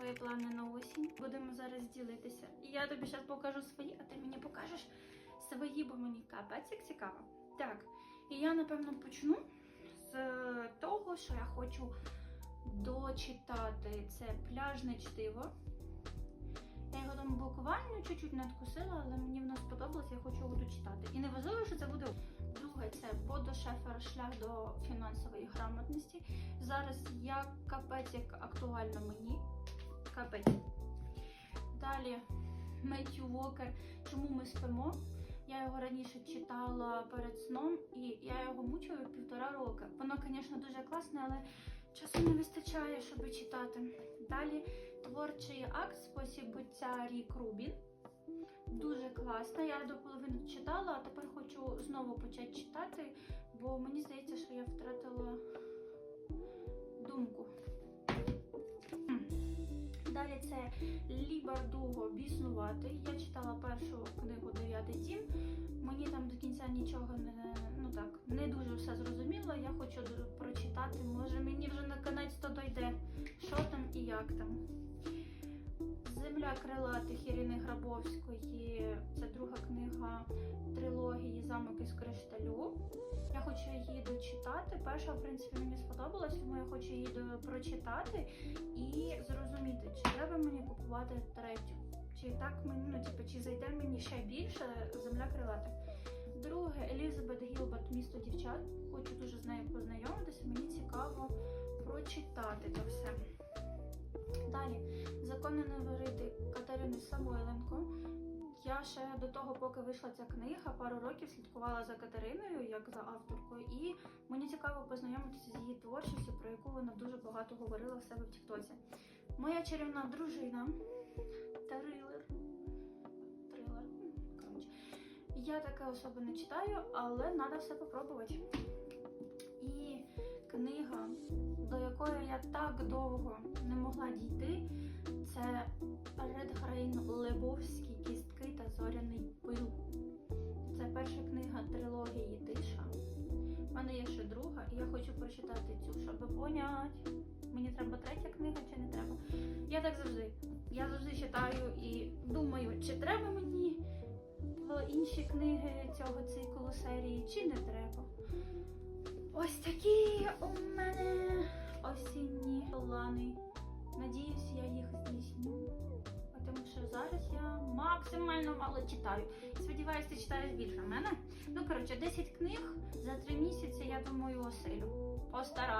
свої плани на осінь. Будемо зараз ділитися. І я тобі зараз покажу свої, а ти мені покажеш свої, бо мені капець як цікаво. Так, і я напевно почну з того, що я хочу дочитати. Це пляжне чтиво. Я його там буквально чуть-чуть надкусила, але мені воно сподобалось, я хочу його дочитати. І не важливо, що це буде. Друге, це Бодо Шефер шлях до фінансової грамотності. Зараз я капець як актуально мені. Капець. Далі Меттю Вокер. Чому ми спимо? Я його раніше читала перед сном, і я його мучила півтора роки. Воно, звісно, дуже класне, але часу не вистачає, щоб читати. Далі творчий акт спосіб буття Рік Рубін. Дуже класна. Я до половини читала, а тепер хочу знову почати читати, бо мені здається, що я Далі це Лі Бардуго Біснувати. Я читала першу книгу Дев'ятий дім. Мені там до кінця нічого не ну так не дуже все зрозуміло. Я хочу прочитати. Може мені вже наконець то дойде, що там і як там. Земля крилатих Ірини Грабовської. Це друга книга трилогії Замок із кришталю. Я хочу її дочитати. Перша, в принципі, мені сподобалась, тому я хочу її прочитати і зрозуміти, чи треба мені купувати третю. Чи так мені, ну, типу, чи зайде мені ще більше земля крилатих. Друге, Елізабет Гілберт Місто дівчат. Хочу дуже з нею познайомитися. Мені цікаво прочитати це все. Далі, закони варити Катерини Самойленко. Я ще до того, поки вийшла ця книга, пару років слідкувала за Катериною, як за авторкою, і мені цікаво познайомитися з її творчістю, про яку вона дуже багато говорила в себе в Тіктоці. Моя чарівна дружина. Трилер. Трилер. Я таке особо не читаю, але треба все попробувати. І книга, до якої я так довго не могла дійти, це Редгрейн Лебовські кістки та зоряний пил. Це перша книга трилогії Тиша. У мене є ще друга, і я хочу прочитати цю, щоб поняти, мені треба третя книга чи не треба. Я так завжди. Я завжди читаю і думаю, чи треба мені е, інші книги цього циклу серії, чи не треба. Ось такі у мене осінні плани. Надіюсь, я їх здійсню. Тому що зараз я максимально мало читаю. Сподіваюся, ти читаєш більше мене. Ну, коротше, 10 книг за 3 місяці, я думаю, осилю. Постараюсь.